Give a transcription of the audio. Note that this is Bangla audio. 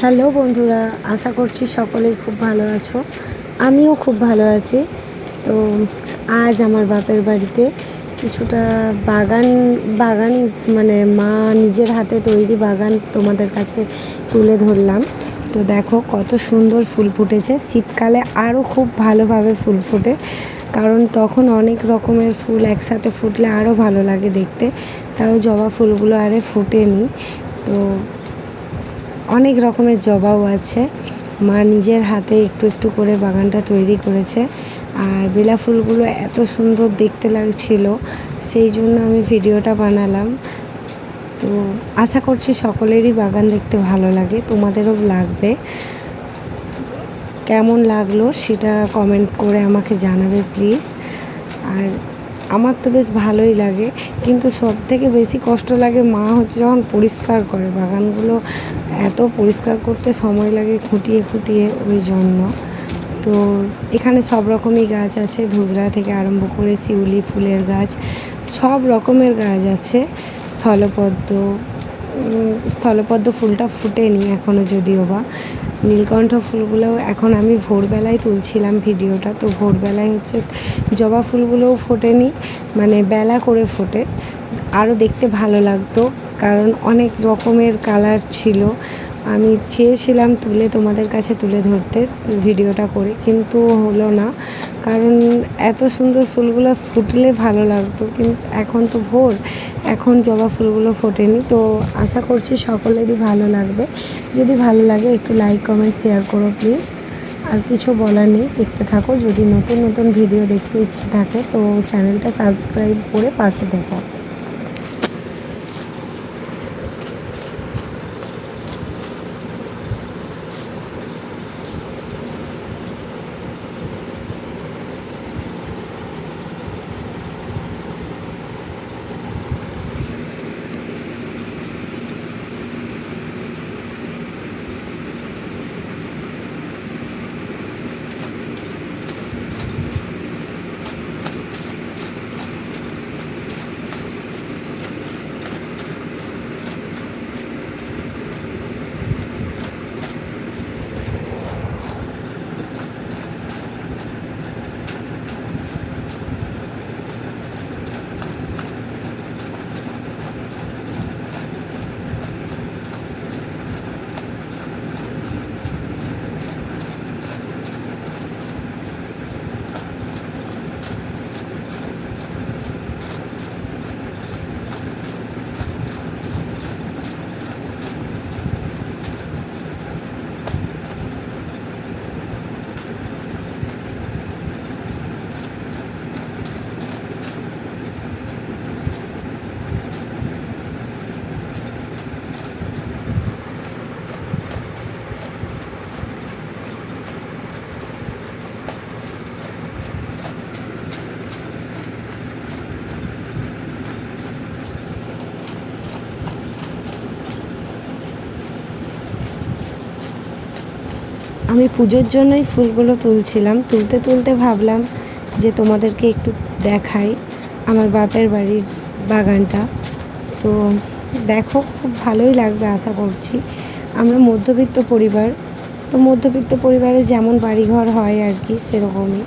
হ্যালো বন্ধুরা, আশা করছি সকলেই খুব ভালো আছো। আমিও খুব ভালো আছি। তো আজ আমার বাপের বাড়িতে কিছুটা বাগান বাগান মানে মা নিজের হাতে তৈরি বাগান তোমাদের কাছে তুলে ধরলাম। তো দেখো কত সুন্দর ফুল ফুটেছে। শীতকালে আরও খুব ভালোভাবে ফুল ফোটে, কারণ তখন অনেক রকমের ফুল একসাথে ফুটলে আরও ভালো লাগে দেখতে। তাও জবা ফুলগুলো আরে ফুটেনি। তো অনেক রকমের জবাও আছে। মা নিজের হাতে একটু একটু করে বাগানটা তৈরি করেছে। আর বেলা ফুলগুলো এত সুন্দর দেখতে লাগছিল, সেই জন্য আমি ভিডিওটা বানালাম। তো আশা করছি সকলেরই বাগান দেখতে ভালো লাগে, তোমাদেরও লাগবে। কেমন লাগল সেটা কমেন্ট করে আমাকে জানাবে প্লিজ আর আমার তো বেশ ভালোই লাগে, কিন্তু সব থেকে বেশি কষ্ট লাগে মা হচ্ছে যখন পরিষ্কার করে। বাগানগুলো এত পরিষ্কার করতে সময় লাগে খুঁটিয়ে খুঁটিয়ে ওই জন্য। তো এখানে সব রকমই গাছ আছে ধুতরা থেকে আরম্ভ করে শিউলি ফুলের গাছ, সব রকমের গাছ আছে। স্থলপদ্ম স্থলপদ্ম ফুলটা ফুটেনি এখনও যদিও বা। নীলকণ্ঠ ফুলগুলোও এখন আমি ভোরবেলায় তুলছিলাম ভিডিওটা। তো ভোরবেলায় হচ্ছে জবা ফুলগুলোও ফোটেনি মানে বেলা করে ফোটে। আরও দেখতে ভালো লাগতো, কারণ অনেক রকমের কালার ছিল। আমি চেয়েছিলাম তুলে তোমাদের কাছে তুলে ধরতে ভিডিওটা করে, কিন্তু হলো না। কারণ এত সুন্দর ফুলগুলো ফুটলে ভালো লাগতো, কিন্তু এখন তো ভোর, এখন জবা ফুলগুলো ফোটেনি, তো আশা করছি সকলেরই ভালো লাগবে। যদি ভালো লাগে একটু লাইক কমেন্ট শেয়ার করো প্লিজ আর কিছু বলার নেই, দেখতে থাকো। যদি নতুন নতুন ভিডিও দেখতে ইচ্ছে থাকে, তো চ্যানেলটা সাবস্ক্রাইব করে পাশে দেখো আমি পুজোর জন্যই ফুলগুলো তুলছিলাম। তুলতে তুলতে ভাবলাম যে তোমাদেরকে একটু দেখাই আমার বাপের বাড়ির বাগানটা। তো দেখো, খুব ভালোই লাগবে আশা করছি। আমরা মধ্যবিত্ত পরিবার, তো মধ্যবিত্ত পরিবারে যেমন বাড়িঘর হয় আর কি, সেরকমই।